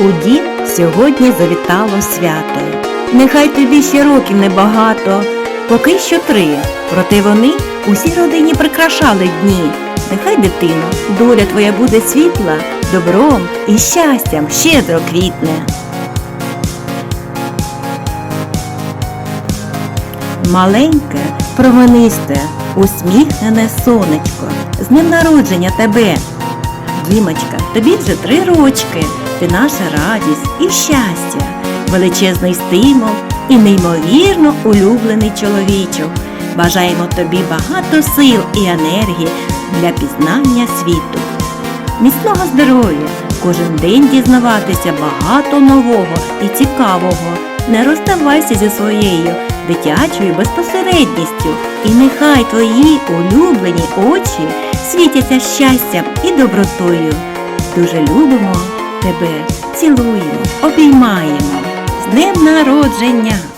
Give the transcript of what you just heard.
У дім сьогодні завітало свято. Нехай тобі ще років небагато, поки що три. Проте вони усій родині прикрашали дні. Нехай дитино, доля твоя буде світла, добром і щастям щедро квітне. Маленьке, променисте, усміхнене сонечко, з днем народження тебе. Дімочка, тобі вже три рочки, ти наша радість і щастя, величезний стимул і неймовірно улюблений чоловічок. Бажаємо тобі багато сил і енергії для пізнання світу. Міцного здоров'я, кожен день дізнаватися багато нового і цікавого. Не розставайся зі своєю дитячою безпосередністю, і нехай твої улюблені очі світяться щастям і добротою. Дуже любимо тебе, цілуємо, обіймаємо. З днем народження!